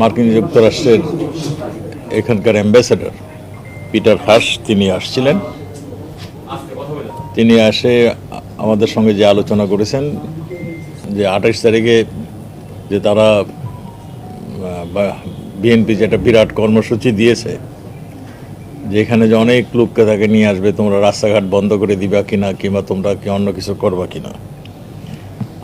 মার্কিন যুক্তরাষ্ট্রের এখানকার অ্যাম্বাসেডর পিটার হাস তিনি আসছিলেন। তিনি আসে, আমাদের সঙ্গে যে আলোচনা করেছেন, যে আঠাশ তারিখে যে তারা বিএনপি যেটা বিরাট কর্মসূচি দিয়েছে, যেখানে যে অনেক লোককে তাকে নিয়ে আসবে, তোমরা রাস্তাঘাট বন্ধ করে দিবা কিনা, কিংবা তোমরা কি অন্য কিছু করবা কিনা।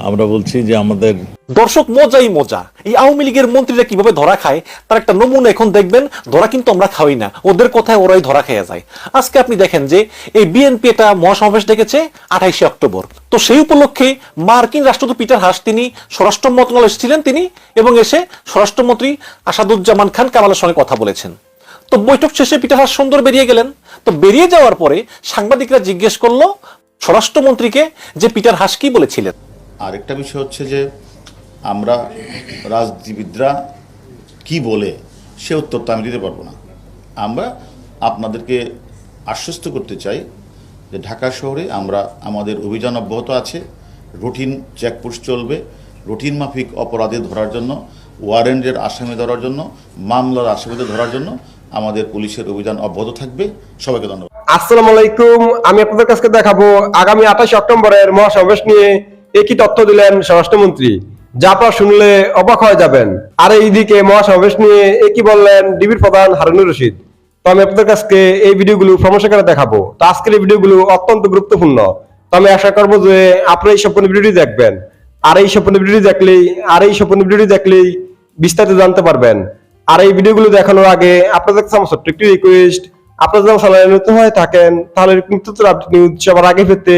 আমরা বলছি যে আমাদের দর্শক, মজাই মজা। এই আওয়ামী লীগের মন্ত্রীরা কীভাবে ধরা খায়, তার একটা নমুনা এখন দেখবেন, ধরা কিন্তু আমরা খাওয়াই না। ওদের কথায় ওরাই ধরা খেয়ে যায়। আজকে আপনি দেখেন যে এই বিএনপি এটা মহাসমাবেশ ডেকেছে আঠাইশে অক্টোবর। তো সেই উপলক্ষে মার্কিন রাষ্ট্রদূত পিটার হাস, তিনি স্বরাষ্ট্র মন্ত্রণালয় এসেছিলেন তিনি, এবং এসে স্বরাষ্ট্রমন্ত্রী আসাদুজ্জামান খান কামালের সঙ্গে কথা বলেছেন। তো বৈঠক শেষে পিটার হাস সুন্দর বেরিয়ে গেলেন। তো বেরিয়ে যাওয়ার পরে সাংবাদিকরা জিজ্ঞেস করল স্বরাষ্ট্রমন্ত্রীকে যে পিটার হাস কি বলেছিলেন। আরেকটা বিষয় হচ্ছে যে আমরা রাজনীতিবিদরা কি বলে সে উত্তরটা আমি দিতে পারব না। আমরা আপনাদেরকে আশ্বস্ত করতে চাই যে ঢাকা শহরে আমরা, আমাদের অভিযান অব্যাহত আছে, রুটিন চেকপোস্ট চলবে, রুটিন মাফিক অপরাধে ধরার জন্য, ওয়ারেন্টের আসামি ধরার জন্য, মামলার আসামিদের ধরার জন্য আমাদের পুলিশের অভিযান অব্যাহত থাকবে। সবাইকে ধন্যবাদ। আসসালামু আলাইকুম, আমি আপনাদের কাছে দেখাবো আগামী আঠাশে অক্টোবরের মহাসমাবেশ নিয়ে একই তথ্য দিলেন স্বরাষ্ট্রমন্ত্রী? যা আপনারা শুনলে অবাক হয়ে যাবেন। আর এইদিকে মহাসমাবেশ নিয়ে একই বললেন ডিবির প্রধান হারুনুর রশিদ। তো আমি আপনাদের কাছে এই ভিডিওগুলো প্রমোশন করে দেখাবো। তো আজকের এই ভিডিওগুলো অত্যন্ত গুরুত্বপূর্ণ। তো আমি আশা করব যে আপনারা এই সম্পূর্ণ ভিডিওটি দেখবেন। আর এই সম্পূর্ণ ভিডিওটি দেখলেই, আর এই সম্পূর্ণ ভিডিওটি দেখলেই বিস্তারিত জানতে পারবেন। আর এই ভিডিওগুলো দেখানোর আগে আপনাদের কাছে আমার ছোট্ট একটি রিকোয়েস্ট আপনারা যখন চ্যানেলে নতুন হয়ে থাকেন, তাহলে নিউজ সবার আগে পেতে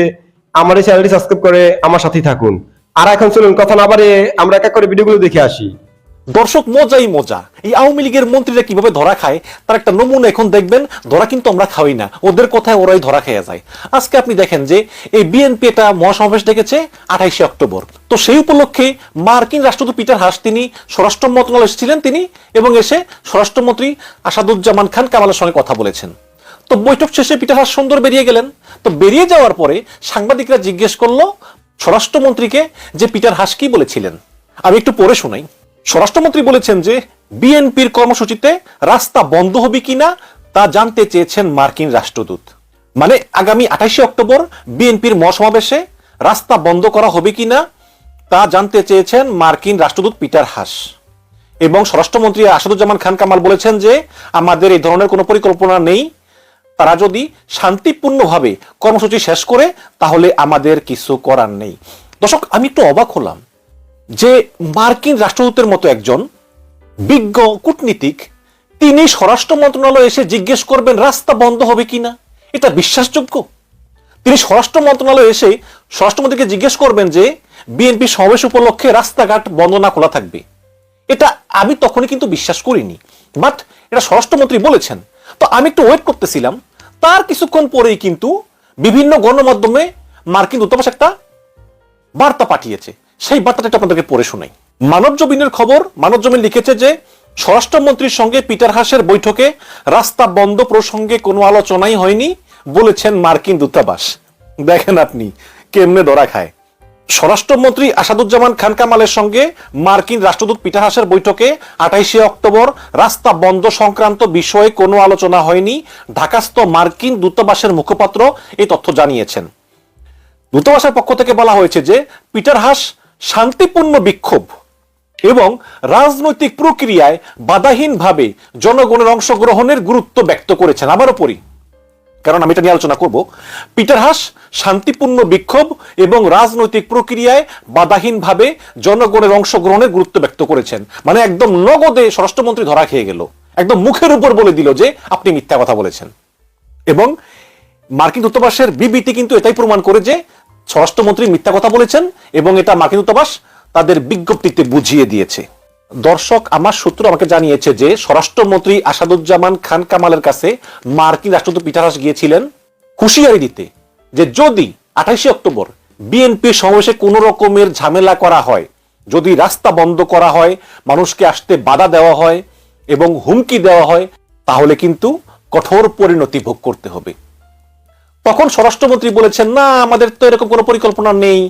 আমার এই চ্যানেলটি সাবস্ক্রাইব করে আমার সাথেই থাকুন। আর এখন চলুন, কথা না বাড়িয়ে আমরা এক এক করে ভিডিওগুলো দেখে আসি। দর্শক, মজাই মজা। এই আওয়ামী লীগের মন্ত্রীরা কীভাবে ধরা খায়, তার একটা নমুনা এখন দেখবেন, ধরা কিন্তু আমরা খাওয়াই না। ওদের কথায় ওরাই ধরা খেয়ে যায়। আজকে আপনি দেখেন যে, এই বিএনপি এটা মহাসমাবেশ ডেকেছে আঠাইশে অক্টোবর। তো সেই উপলক্ষে মার্কিন রাষ্ট্রদূত পিটার হাস, তিনি স্বরাষ্ট্র মন্ত্রণালয় এসেছিলেন তিনি, এবং এসে স্বরাষ্ট্রমন্ত্রী আসাদুজ্জামান খান কামালের সঙ্গে কথা বলেছেন। তো বৈঠক শেষে পিটার সুন্দর বেরিয়ে গেলেন। তো বেরিয়ে যাওয়ার পরে সাংবাদিকরা জিজ্ঞেস করল, স্বরাষ্ট্রমন্ত্রীকে যে পিটার হাস কি বলেছিলেন? আমি একটু পড়ে শোনাই। স্বরাষ্ট্রমন্ত্রী বলেছেন যে, বিএনপির কর্মসূচিতে রাস্তা বন্ধ হবে কিনা তা জানতে চেয়েছেন মার্কিন রাষ্ট্রদূত। মানে আগামী আঠাশে অক্টোবর বিএনপির মহাসমাবেশে রাস্তা বন্ধ করা হবে কিনা তা জানতে চেয়েছেন মার্কিন রাষ্ট্রদূত পিটার হাস। এবং স্বরাষ্ট্রমন্ত্রী আসাদুজ্জামান খান কামাল বলেছেন যে, আমাদের এই ধরনের কোনো পরিকল্পনা নেই তারা যদি শান্তিপূর্ণভাবে কর্মসূচি শেষ করে, তাহলে আমাদের কিছু করার নেই। দর্শক, আমি একটু অবাক হলাম যে মার্কিন রাষ্ট্রদূতের মতো একজন বিজ্ঞ কূটনীতিক, তিনি স্বরাষ্ট্র মন্ত্রণালয়ে এসে জিজ্ঞেস করবেন, রাস্তা বন্ধ হবে কিনা? এটা বিশ্বাসযোগ্য? তিনি স্বরাষ্ট্র মন্ত্রণালয়ে এসে স্বরাষ্ট্রমন্ত্রীকে জিজ্ঞেস করবেন যে, বিএনপি সমাবেশ উপলক্ষে রাস্তাঘাট বন্ধ না খোলা থাকবে? এটা আমি তখনই কিন্তু বিশ্বাস করিনি। বাট এটা স্বরাষ্ট্রমন্ত্রী বলেছেন। তো আমি একটু ওয়েট করতেছিলাম। তার কিছুক্ষণ পরেই কিন্তু বিভিন্ন গণমাধ্যমে মার্কিন দূতাবাস একটা বার্তা পাঠিয়েছে। সেই বার্তাটা আপনাদেরকে পড়ে শোনাই। মানব জমিনের খবর মানব জমিন লিখেছে যে, স্বরাষ্ট্রমন্ত্রীর সঙ্গে পিটার হাসের বৈঠকে রাস্তা বন্ধ প্রসঙ্গে কোনো আলোচনাই হয়নি বলেছেন মার্কিন দূতাবাস। দেখেন আপনি, কেমনে ধরা খায়। স্বরাষ্ট্রমন্ত্রী আসাদুজ্জামান খান কামালের সঙ্গে মার্কিন রাষ্ট্রদূত পিটার হাসের বৈঠকে আঠাইশে অক্টোবর রাস্তা বন্ধ সংক্রান্ত বিষয়ে কোনো আলোচনা হয়নি। ঢাকাস্থ মার্কিন দূতাবাসের মুখপাত্র এই তথ্য জানিয়েছেন। দূতাবাসের পক্ষ থেকে বলা হয়েছে যে পিটার হাস শান্তিপূর্ণ বিক্ষোভ এবং রাজনৈতিক প্রক্রিয়ায় বাধাহীনভাবে জনগণের অংশগ্রহণের গুরুত্ব ব্যক্ত করেছেন। আবারও পড়ি কারণ আমি এটা নিয়ে আলোচনা করব। পিটার হাস শান্তিপূর্ণ বিক্ষোভ এবং রাজনৈতিক প্রক্রিয়ায় বাধাহীনভাবে জনগণের অংশগ্রহণের গুরুত্ব ব্যক্ত করেছেন। মানে একদম নগদে স্বরাষ্ট্রমন্ত্রী ধরা খেয়ে গেল। একদম মুখের উপর বলে দিল যে আপনি মিথ্যা কথা বলেছেন। এবং মার্কিন দূতাবাসের বিবৃতি কিন্তু এটাই প্রমাণ করে যে স্বরাষ্ট্রমন্ত্রী মিথ্যা কথা বলেছেন এবং এটা মার্কিন দূতাবাস তাদের বিজ্ঞপ্তিতে বুঝিয়ে দিয়েছে। দর্শক, আমার সূত্র আমাকে জানিয়েছে যে স্বরাষ্ট্রমন্ত্রী আসাদুজ্জামান খান কামালের কাছে মার্কিন রাষ্ট্রদূত পিটার গিয়েছিলেন হুঁশিয়ারি দিতে যে যদি আঠাইশে অক্টোবর বিএনপি সমাবেশে কোনো রকমের ঝামেলা করা হয়, যদি রাস্তা বন্ধ করা হয়, মানুষকে আসতে বাধা দেওয়া হয় এবং হুমকি দেওয়া হয়, তাহলে কিন্তু কঠোর পরিণতি ভোগ করতে হবে। তখন স্বরাষ্ট্রমন্ত্রী বলেছেন, না, আমাদের তো এরকম কোনো পরিকল্পনা নেই।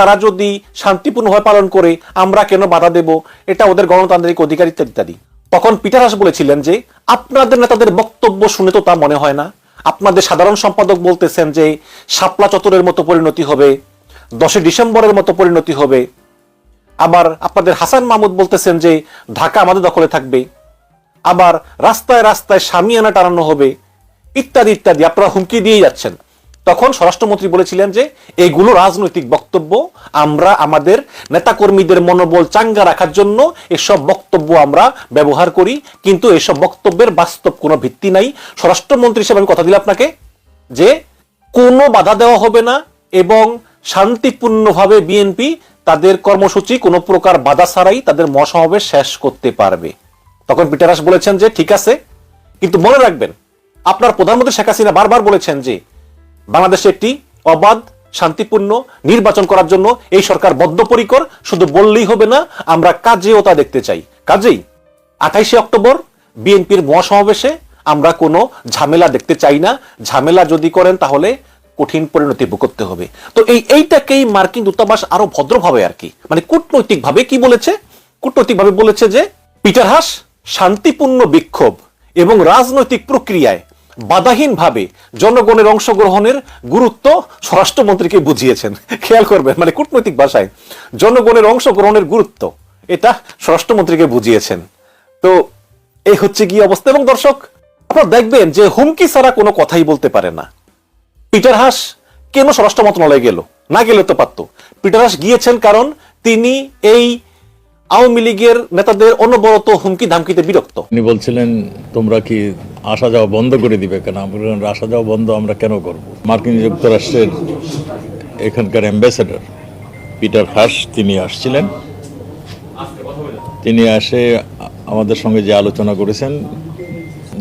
তারা যদি শান্তিপূর্ণভাবে পালন করে, আমরা কেন বাধা দেব? এটা ওদের গণতান্ত্রিক অধিকার ইত্যাদি ইত্যাদি তখন পিটার হাস বলেছিলেন যে, আপনাদের নেতাদের বক্তব্য শুনে তো তা মনে হয় না। আপনাদের সাধারণ সম্পাদক বলতেছেন যে, শাপলা চত্বরের মতো পরিণতি হবে, দশই ডিসেম্বরের মতো পরিণতি হবে। আবার আপনাদের হাসান মাহমুদ বলতেছেন যে, ঢাকা আমাদের দখলে থাকবে। আবার রাস্তায় রাস্তায় সামিয়ানা টানানো হবে। ইত্যাদি ইত্যাদি, আপনারা হুমকি দিয়ে যাচ্ছেন। তখন স্বরাষ্ট্রমন্ত্রী বলেছিলেন যে, এগুলো রাজনৈতিক বক্তব্য। আমরা আমাদের নেতাকর্মীদের মনোবল চাঙ্গা রাখার জন্য এসব বক্তব্য আমরা ব্যবহার করি। কিন্তু এসব বক্তব্যের বাস্তব কোনো ভিত্তি নাই। স্বরাষ্ট্রমন্ত্রী হিসেবে আমি কথা দিলাম আপনাকে যে, কোনো বাধা দেওয়া হবে না এবং শান্তিপূর্ণভাবে বিএনপি তাদের কর্মসূচি কোনো প্রকার বাধা ছাড়াই তাদের মহাসমাবেশ শেষ করতে পারবে। তখন পিটারাস বলেছেন যে, ঠিক আছে। কিন্তু মনে রাখবেন, আপনার প্রধানমন্ত্রী শেখ হাসিনা বারবার বলেছেন যে বাংলাদেশে একটি অবাধ, শান্তিপূর্ণ নির্বাচন করার জন্য এই সরকার বদ্ধপরিকর, শুধু বললেই হবে না, আমরা কাজেও তা দেখতে চাই। কাজেই আঠাইশে অক্টোবর বিএনপির মহাসমাবেশে আমরা কোনো ঝামেলা দেখতে চাই না। ঝামেলা যদি করেন তাহলে কঠিন পরিণতি করতে হবে। তো এই এইটাকেই মার্কিন দূতাবাস আরও ভদ্রভাবে আর কি মানে কূটনৈতিকভাবে কি বলেছে? কূটনৈতিকভাবে বলেছে যে পিটার হাস শান্তিপূর্ণ বিক্ষোভ এবং রাজনৈতিক প্রক্রিয়ায় বাধাহীনভাবে জনগণের অংশগ্রহণের গুরুত্ব স্বরাষ্ট্রমন্ত্রীকে বুঝিয়েছেন। খেয়াল করবেন মানে কূটনৈতিক ভাষায়, জনগণের অংশগ্রহণের গুরুত্ব, এটা স্বরাষ্ট্রমন্ত্রীকে বুঝিয়েছেন। তো এই হচ্ছে কি অবস্থা? এবং দর্শক, আপনারা দেখবেন যে হুমকি ছাড়া কোনো কথাই বলতে পারে না। পিটার হাস কেন স্বরাষ্ট্র মন্ত্রণালয়ে গেল? না গেলে তো পারত। পিটার হাস গিয়েছেন কারণ তিনি এই আওয়ামী লীগের নেতাদের অনবরত হুমকি ধামকিতে বিরক্ত। তিনি বলছিলেন, তোমরা কি আসা যাওয়া বন্ধ করে দিবে কেন? আসা যাওয়া বন্ধ আমরা কেন করব? মার্কিন যুক্তরাষ্ট্রের এখানকার অ্যাম্বাসেডর পিটার হাস তিনি আসছিলেন। তিনি আসে আমাদের সঙ্গে যে আলোচনা করেছেন,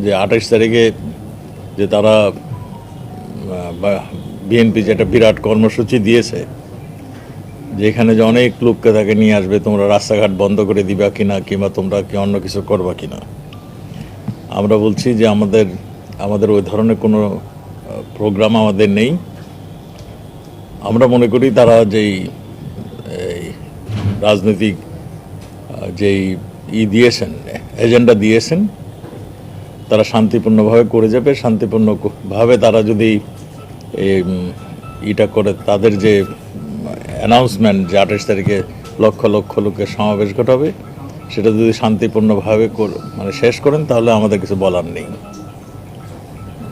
যে আঠাশ তারিখে যে তারা বিএনপি যে একটা বিরাট কর্মসূচি দিয়েছে যেখানে যে অনেক লোককে তাকে নিয়ে আসবে তোমরা রাস্তাঘাট বন্ধ করে দিবা কিনা কিংবা তোমরা কি অন্য কিছু করবা কিনা। আমরা বলছি যে আমাদের আমাদের ওই ধরনের কোনো প্রোগ্রাম আমাদের নেই। আমরা মনে করি তারা যেই রাজনৈতিক যেই ই দিয়েছেন এজেন্ডা দিয়েছেন তারা শান্তিপূর্ণভাবে করে যাবে। শান্তিপূর্ণভাবে তারা যদি এই, ইটা করে তাদের যে অ্যানাউন্সমেন্ট যে আঠাশ তারিখে লক্ষ লক্ষ লোকের সমাবেশ ঘটাবে, সেটা যদি শান্তিপূর্ণভাবে মানে শেষ করেন, তাহলে আমাদের কিছু বলার নেই।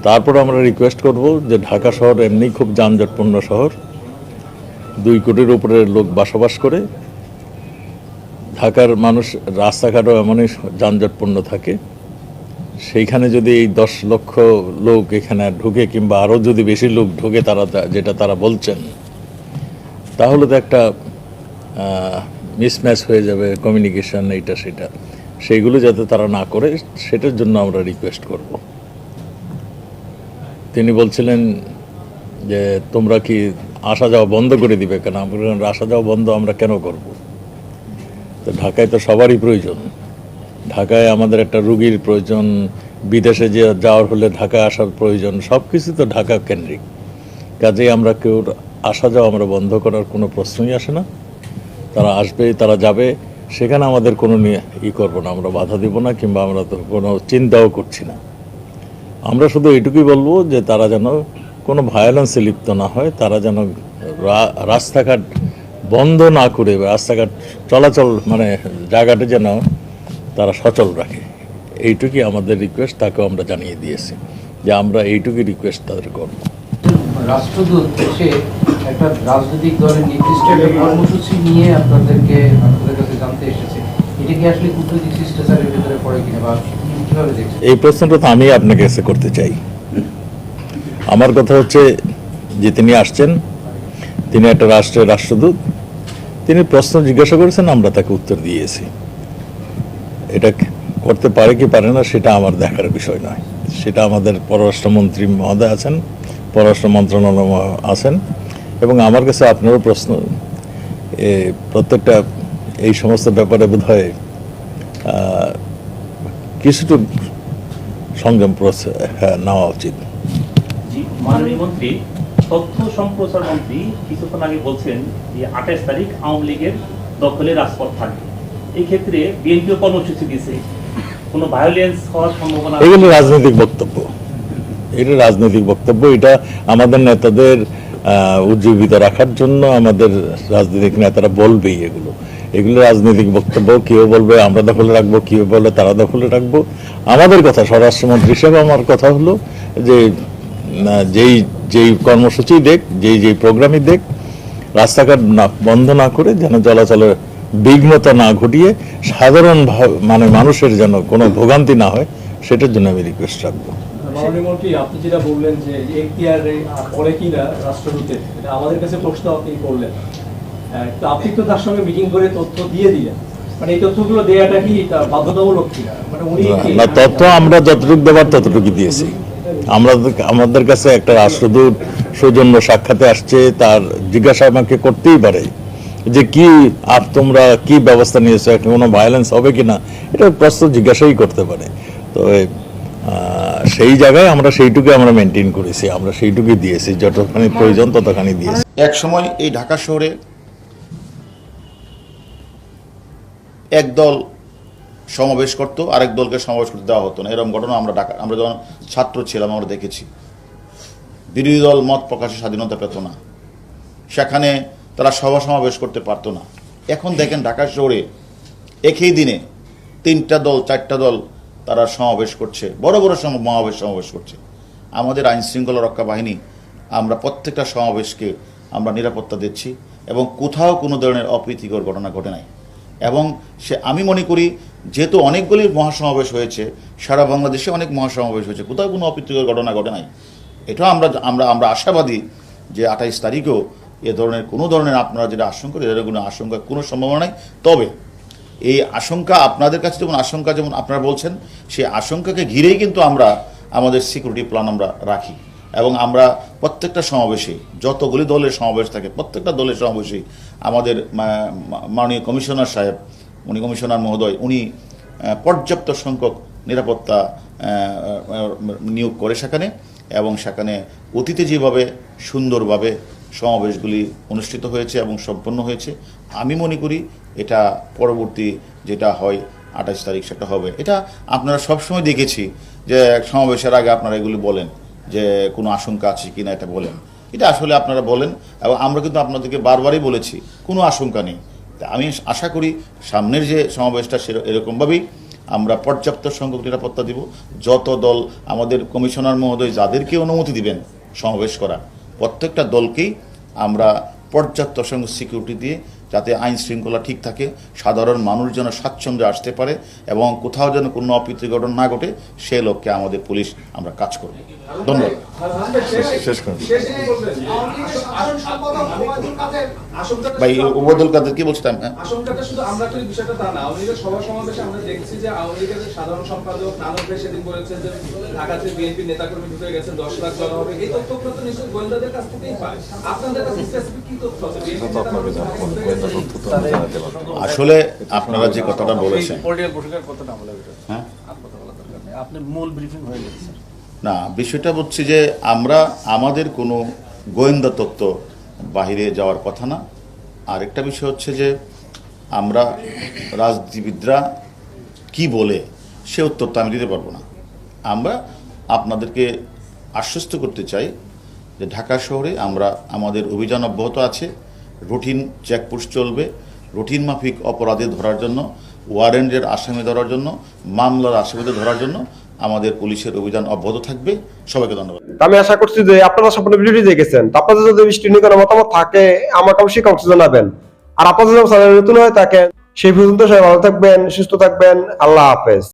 তারপর আমরা রিকোয়েস্ট করব যে ঢাকা শহর এমনি খুব যানজটপূর্ণ শহর, দুই কোটির উপরে লোক বসবাস করে, ঢাকার মানুষ রাস্তাঘাটও এমনই যানজটপূর্ণ থাকে। সেইখানে যদি এই দশ লক্ষ লোক এখানে ঢুকে কিংবা আরও যদি বেশি লোক ঢুকে তারা যেটা তারা বলছেন তাহলে তো একটা মিসম্যাচ হয়ে যাবে কমিউনিকেশন এইটা সেটা। সেইগুলো যাতে তারা না করে সেটার জন্য আমরা রিকোয়েস্ট করব। তিনি বলছিলেন যে তোমরা কি আসা যাওয়া বন্ধ করে দিবে কেন? আমি বললাম, আসা যাওয়া বন্ধ আমরা কেন করব? তো ঢাকায় তো সবারই প্রয়োজন। ঢাকায় আমাদের একটা রুগীর প্রয়োজন বিদেশে যে যাওয়ার হলে ঢাকায় আসার প্রয়োজন সব কিছু তো ঢাকা কেন্দ্রিক। কাজেই আমরা কেউ আসা যাওয়া আমরা বন্ধ করার কোনো প্রশ্নই আসে না। তারা আসবে, তারা যাবে, সেখানে আমাদের কোনো ই করব না, আমরা বাধা দিব না কিংবা আমরা তো কোনো চিন্তাও করছি না। আমরা শুধু এইটুকুই বলব যে তারা যেন কোনো ভায়োলেন্সে লিপ্ত না হয়, তারা যেন রাস্তাঘাট বন্ধ না করে, রাস্তাঘাট চলাচল মানে জায়গাটা যেন তারা সচল রাখে। এইটুকুই আমাদের রিকোয়েস্ট তাকেও আমরা জানিয়ে দিয়েছি যে আমরা এইটুকুই রিকোয়েস্ট তাদের করব। রাষ্ট্রদূত একটা রাজনৈতিক দলের নির্দিষ্ট একটা কর্মসূচি নিয়ে আপনাদেরকে, আপনাদের কাছে জানতে এসেছে। এটা কি আসলে কূটনৈতিক শিষ্টাচারের ভেতরে পড়ে কিনা বা এই প্রশ্নটা তো আমি আপনাকে কাছে করতে চাই। আমার কথা হচ্ছে যে তিনি আসছেন, তিনি একটা রাষ্ট্রের রাষ্ট্রদূত, তিনি প্রশ্ন জিজ্ঞাসা করেছেন, আমরা তাকে উত্তর দিয়েছি। এটা করতে পারে কি পারে না, সেটা আমার দেখার বিষয় নয়। সেটা আমাদের পররাষ্ট্রমন্ত্রী মহোদয় আছেন, পররাষ্ট্র মন্ত্রণালয় আছেন। এবং আমার কাছে আপনারও প্রশ্ন প্রত্যেকটা এই সমস্ত ব্যাপারে বোধ হয় কিছুটা সংযম হ্যাঁ, নেওয়া উচিত। মাননীয় মন্ত্রী তথ্য সম্প্রচার মন্ত্রী কিছুক্ষণ আগে বলছেন যে আঠাশ তারিখ আওয়ামী লীগের দখলে রাজপথ থাকবে। এই ক্ষেত্রে বিএনপিও কর্মসূচি দিয়েছে। কোনো ভায়োলেন্স হওয়ার সম্ভাবনা এগুলো রাজনৈতিক বক্তব্য। এটা রাজনৈতিক বক্তব্য। এটা আমাদের নেতাদের উজ্জীবিত রাখার জন্য আমাদের রাজনৈতিক নেতারা বলবেই এগুলো। এগুলো রাজনৈতিক বক্তব্য, কেউ বলবে আমরা দখলে রাখব, কেউ বলবে তারা দখলে রাখব। আমাদের কথা, স্বরাষ্ট্রমন্ত্রী হিসেবে আমার কথা হলো যে যেই যেই কর্মসূচি দেখ, যেই যেই প্রোগ্রামই দেখ, রাস্তাঘাট না, বন্ধ না করে যেন চলাচলের বিঘ্নতা না ঘটিয়ে সাধারণ মানে মানুষের যেন কোনো ভোগান্তি না হয়, সেটার জন্য আমি রিকোয়েস্ট রাখব। মাননীয় মন্ত্রী আপনি যেটা বললেন যে এখতিয়ার কিনা রাষ্ট্রদূতের এটা আমাদের কাছে প্রশ্ন আপনি করলেন। তো আপনি তো তার সঙ্গে মিটিং করে তথ্য দিয়ে দিলেন। মানে এই তথ্যগুলো দেওয়াটা কি বাধ্যতামূলক কিনা? মানে উনি না তথ্য আমরা যতটুকু ততটুকু দিয়েছি। আমরা আমাদের কাছে একটা রাষ্ট্রদূত সৌজন্য সাক্ষাতে আসছে তার জিজ্ঞাসা আমাকে করতেই পারে যে কি আর তোমরা কি ব্যবস্থা নিয়েছো একটা কোনো ভায়োলেন্স হবে কিনা? এটা প্রশ্ন জিজ্ঞাসাই করতে পারে। তো সেই জায়গায় আমরা সেইটুকু আমরা মেনটেন করেছি, আমরা সেইটুকুই দিয়েছি, যতখানি প্রয়োজন ততখানি দিয়েছি। এক সময় এই ঢাকা শহরে একদল সমাবেশ করতো, আরেক দলকে সমাবেশ করতে দেওয়া হতো না। এরকম ঘটনা আমরা ঢাকা, আমরা যখন ছাত্র ছিলাম, আমরা দেখেছি। বিরোধী দল মত প্রকাশের স্বাধীনতা পেত না। সেখানে তারা সভা সমাবেশ করতে পারতো না। এখন দেখেন ঢাকা শহরে, একই দিনে তিনটা দল, চারটা দল তারা সমাবেশ করছে বড় বড় মহাবেশ সমাবেশ করছে। আমাদের আইন শৃঙ্খলা রক্ষা বাহিনী আমরা প্রত্যেকটা সমাবেশকে আমরা নিরাপত্তা দিচ্ছি এবং কোথাও কোনো ধরনের অপ্রীতিকর ঘটনা ঘটে নাই। এবং সে আমি মনে করি যেহেতু অনেকগুলি মহাসমাবেশ হয়েছে সারা বাংলাদেশে অনেক মহাসমাবেশ হয়েছে কোথাও কোনো অপ্রীতিকর ঘটনা ঘটে নাই। এটাও আমরা আমরা আমরা আশাবাদী যে আঠাইশ তারিখেও এ ধরনের কোনো ধরনের আপনারা যেটা আশঙ্কা করেন, এ ধরনের কোনো আশঙ্কার কোনো সম্ভাবনা নাই। তবে এই আশঙ্কা আপনাদের কাছে যেমন আশঙ্কা যেমন আপনারা বলছেন, সেই আশঙ্কাকে ঘিরেই কিন্তু আমরা আমাদের সিকিউরিটি প্ল্যান আমরা রাখি। এবং আমরা প্রত্যেকটা সমাবেশে, যতগুলি দলের সমাবেশ থাকে, প্রত্যেকটা দলের সমাবেশেই আমাদের মাননীয় কমিশনার সাহেব, উনি কমিশনার মহোদয়, উনি পর্যাপ্ত সংখ্যক নিরাপত্তা নিয়োগ করে সেখানে এবং সেখানে অতীতে যেভাবে সুন্দরভাবে সমাবেশগুলি অনুষ্ঠিত হয়েছে এবং সম্পন্ন হয়েছে আমি মনে করি এটা পরবর্তী যেটা হয় আঠাশ তারিখ সেটা হবে। এটা আপনারা সবসময় দেখেছি যে সমাবেশের আগে আপনারা এগুলি বলেন যে কোনো আশঙ্কা আছে কিনা এটা বলেন। এটা আসলে আপনারা বলেন এবং আমরা কিন্তু আপনাদেরকে বারবারই বলেছি, কোনো আশঙ্কা নেই। আমি আশা করি সামনের যে সমাবেশটা সের- এরকমভাবেই আমরা পর্যাপ্ত সংখ্যক নিরাপত্তা দিব। যত দল আমাদের কমিশনার মহোদয় যাদেরকে অনুমতি দিবেন সমাবেশ করা প্রত্যেকটা দলকেই আমরা পর্যাপ্ত সংখ্যক সিকিউরিটি দিয়ে যাতে আইন শৃঙ্খলা ঠিক থাকে সাধারণ মানুষ যেন স্বাচ্ছন্দ্যে আসতে পারে এবং কোথাও যেন কোনো অপ্রীতি ঘটনা না ঘটে সে লক্ষ্যে আমাদের পুলিশ আমরা কাজ করব। ধন্যবাদ। শেষ করুন। ভাই ওবায়দুল কাদের কি বলছিলাম হ্যাঁ আশঙ্কাটা শুধু আমরা তো বিষয়টা তা না আওয়ামী লীগের সভা সমাবেশে আমরা দেখছি যে আওয়ামী লীগের সাধারণ সম্পাদক নানক ভাই সেদিন বলেছেন যে ঢাকাতে বিএনপি নেতাকর্মী ঢুকে গেছেন দশ লাখ হবে। এই তথ্যগুলো তো নিশ্চয়ই গোয়েন্দাদের কাছ থেকেই পায়। আপনাদের কাছে স্পেসিফিক কি তথ্য আছে? আসলে আপনারা যে কথাটা বলেছেন হ্যাঁ? আর কথা বলার দরকার নেই। আপনি মূল ব্রিফিং হয়ে গেছে না বিষয়টা হচ্ছে যে আমরা আমাদের কোনো গোয়েন্দা তত্ত্ব বাহিরে যাওয়ার কথা না। আরেকটা বিষয় হচ্ছে যে, আমরা রাজনীতিবিদরা কি বলে সে উত্তরটা আমি দিতে পারব না। আমরা আপনাদেরকে আশ্বস্ত করতে চাই যে ঢাকা শহরে আমরা, আমাদের অভিযান অব্যাহত আছে, রুটিন চেকপোস্ট চলবে, রুটিন মাফিক অপরাধে ধরার জন্য, ওয়ারেন্টের আসামি ধরার জন্য, মামলার আসামিদের ধরার জন্য আমাদের পুলিশের অভিযান অব্যাহত থাকবে। সবাইকে ধন্যবাদ। আমি আশা করছি যে আপনারা সম্পূর্ণ ভিডিওটি দেখেছেন। আপনাদের যদি বৃষ্টি নিয়ে কোনো মতামত থাকে, আমাকে অবশ্যই কমেন্টস জানাবেন। আর আপনাদের যদি চ্যানেল নতুন হয়ে থাকে সেই পর্যন্ত সবাই ভালো থাকবেন, সুস্থ থাকবেন। আল্লাহ হাফেজ।